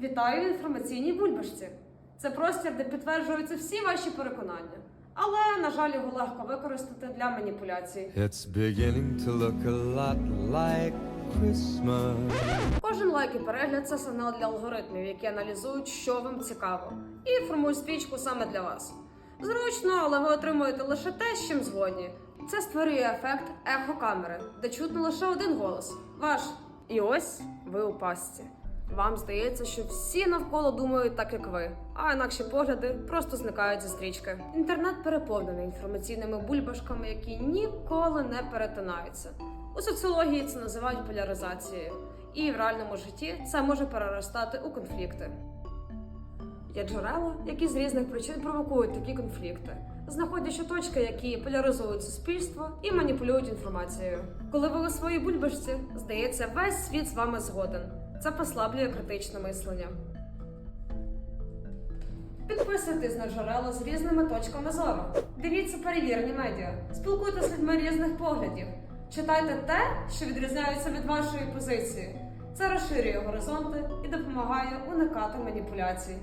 Вітаю в інформаційній бульбашці. Це простір, де підтверджуються всі ваші переконання. Але, на жаль, його легко використати для маніпуляцій. It's beginning to look a lot like Christmas. Кожен лайк і перегляд це сигнал для алгоритмів, які аналізують, що вам цікаво, і формують стрічку саме для вас. Зручно, але ви отримуєте лише те, з чим згодні. Це створює ефект ехокамери, де чутно лише один голос ваш. І ось ви у пастці. Вам здається, що всі навколо думають так, як ви, а інакші погляди просто зникають зі стрічки. Інтернет переповнений інформаційними бульбашками, які ніколи не перетинаються. У соціології це називають поляризацією, і в реальному житті це може переростати у конфлікти. Є джерела, які з різних причин провокують такі конфлікти, знаходячи точки, які поляризують суспільство і маніпулюють інформацією. Коли ви у своїй бульбашці, здається, весь світ з вами згоден. Це послаблює критичне мислення. Підписуйтесь на джерела з різними точками зору. Дивіться перевірені медіа, спілкуйтесь з людьми різних поглядів. Читайте те, що відрізняється від вашої позиції. Це розширює горизонти і допомагає уникати маніпуляцій.